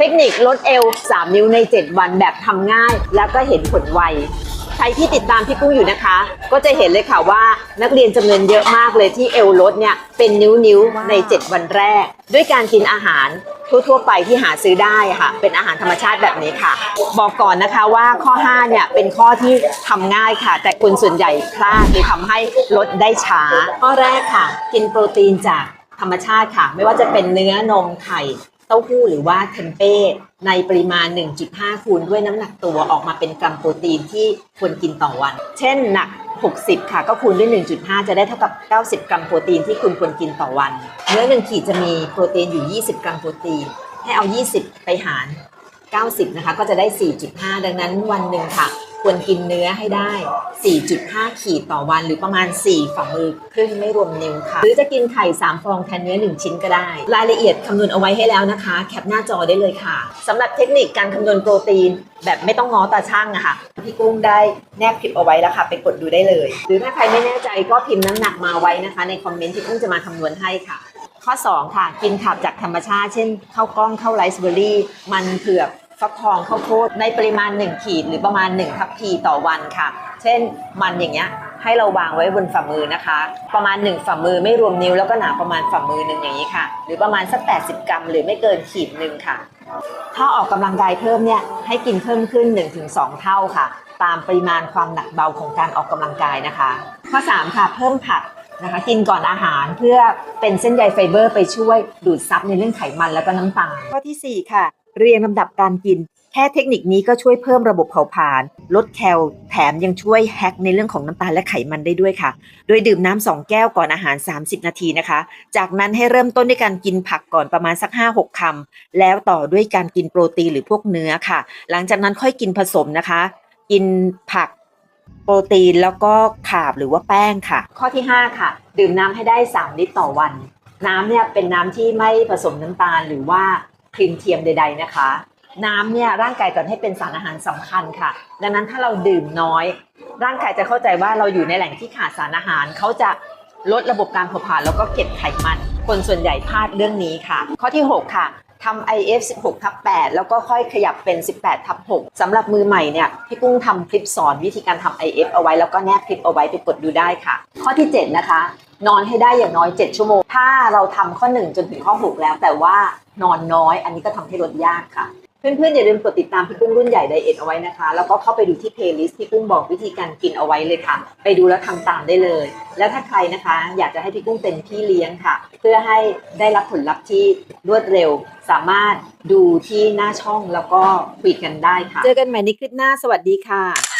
เทคนิคลดเอว 3 นิ้วใน 7 วันแบบทำง่ายแล้วก็เห็นผลไว ใครที่ติดตามพี่กุ้งอยู่นะคะ ก็จะเห็นเลยค่ะว่านักเรียนจำนวนเยอะมากเลยที่เอวลดเนี่ยเป็นนิ้วๆใน 7 วันแรก ด้วยการกินอาหารทั่วๆไปที่หาซื้อได้ค่ะ เป็นอาหารธรรมชาติแบบนี้ค่ะ บอกก่อนนะคะว่าข้อ 5 เนี่ยเป็นข้อที่ทำง่ายค่ะ แต่คนส่วนใหญ่พลาดเลยทำให้ลดได้ช้า ข้อแรกค่ะ กินโปรตีนจากธรรมชาติค่ะ ไม่ว่าจะเป็นเนื้อนมไข่ เต้าหู้หรือว่าเทมเป้ในปริมาณ 1.5 คูณด้วยน้ำหนักตัวออกมาเป็นกรัมโปรตีนที่ควรกินต่อวัน เช่นหนัก 60 ค่ะ ก็คูณด้วย 1.5 จะได้เท่ากับ 90 กรัมโปรตีนที่คุณควรกินต่อวัน เนื้อหนึ่งขีดจะมีโปรตีนอยู่ 20 กรัมโปรตีน ให้เอา 20 ไปหาร 90 นะคะ ก็จะได้ 4.5 ดังนั้นวันหนึ่งค่ะ ควรกินเนื้อให้ได้ 4.5 ขีดต่อวันหรือประมาณ 4 ฝ่ามือครึ่งไม่รวมนิ้วค่ะ หรือจะกินไข่ 3 ฟองแทนเนื้อ 1 ชิ้นก็ได้ รายละเอียดคำนวณเอาไว้ให้แล้วนะคะ แคปหน้าจอได้เลยค่ะสำหรับเทคนิคการคำนวณโปรตีน แบบไม่ต้องง้อตาช่างอะค่ะพี่กุ้งได้แนบคลิปเอาไว้แล้วค่ะ ไปกดดูได้เลย หรือถ้าใครไม่แน่ใจก็พิมพ์น้ำหนักมาไว้นะคะ ในคอมเมนต์ที่กุ้งจะมาคำนวณให้ค่ะ ข้อ 2 ค่ะ กินขับจากธรรมชาติ เช่นข้าวกล้องข้าวไรซ์เบอร์รี่ มันเผือก ฟักทองข้าวโพดในปริมาณ 1 ขีดหรือประมาณ 1 ทัพพีต่อวันค่ะ เช่นมันอย่างเงี้ยให้เราวางไว้บนฝ่ามือนะคะ ประมาณ 1 ฝ่ามือไม่รวมนิ้วแล้วก็หนาประมาณฝ่ามือหนึ่งอย่างนี้ค่ะ หรือประมาณสัก 80 กรัม หรือไม่เกินขีดหนึ่งค่ะ ถ้าออกกำลังกายเพิ่มเนี่ยให้กินเพิ่มขึ้น 1-2 เท่าค่ะ ตามปริมาณความหนักเบาของการออกกำลังกายนะคะ ข้อ 3 ค่ะ เพิ่มผักนะคะกินก่อนอาหารเพื่อเป็นเส้นใยไฟเบอร์ไปช่วยดูดซับในเรื่องไขมันแล้วก็น้ำตาลข้อทีสี่4 ค่ะ เรียงลำดับการกิน แค่เทคนิคนี้ก็ช่วยเพิ่มระบบเผาผลาญลดแคลแถมยังช่วยแฮกในเรื่องของน้ำตาลและไขมันได้ด้วยค่ะ โดยดื่มน้ำสองแก้วก่อนอาหาร 30 นาทีนะคะ จากนั้นให้เริ่มต้นด้วยการกินผักก่อนประมาณสัก 5-6คำแล้วต่อด้วยการกินโปรตีนหรือพวกเนื้อค่ะ หลังจากนั้นค่อยกินผสมนะคะ กินผักโปรตีนแล้วก็ขาบหรือว่าแป้งค่ะ ข้อที่ 5 ค่ะ ดื่มน้ำให้ได้ 3 ลิตรต่อวัน น้ำเนี่ยเป็นน้ำที่ไม่ผสมน้ำตาลหรือว่า ครีมเทียมใด ๆนะคะ น้ำเนี่ยร่างกายก่อนให้เป็นสารอาหารสำคัญค่ะ ดังนั้นถ้าเราดื่มน้อย ร่างกายจะเข้าใจว่าเราอยู่ในแหล่งที่ขาดสารอาหารเขาจะลดระบบการเผาผลาญแล้วก็เก็บไขมัน คนส่วนใหญ่พลาดเรื่องนี้ค่ะ ข้อที่ 6 ค่ะทำ IF 16ทับ8แล้วก็ค่อยขยับเป็น 18ทับ6สำหรับมือใหม่เนี่ยพี่กุ้งทำคลิปสอนวิธีการทำ IF เอาไว้แล้วก็แนบคลิปเอาไว้ไปกดดูได้ค่ะ ข้อที่ 7 นะคะ นอนให้ได้อย่างน้อย 7 ชั่วโมง ถ้าเราทำข้อ 1 จนถึงข้อ 6 แล้ว แต่ว่านอนน้อย อันนี้ก็ทำให้ลดยากค่ะ เพื่อนๆอย่าลืมกดติดตามพี่กุ้งรุ่นใหญ่ไดเอทเอาไว้นะคะ แล้วก็เข้าไปดูที่เพลย์ลิสต์พี่กุ้งบอกวิธีการกินเอาไว้เลยค่ะ ไปดูแล้วทำตามได้เลย แล้วถ้าใครนะคะ อยากจะให้พี่กุ้งเป็นพี่เลี้ยงค่ะ เพื่อให้ได้รับผลลัพธ์ที่รวดเร็ว สามารถดูที่หน้าช่องแล้วก็คุยกันได้ค่ะ เจอกันใหม่ในคลิปหน้า สวัสดีค่ะ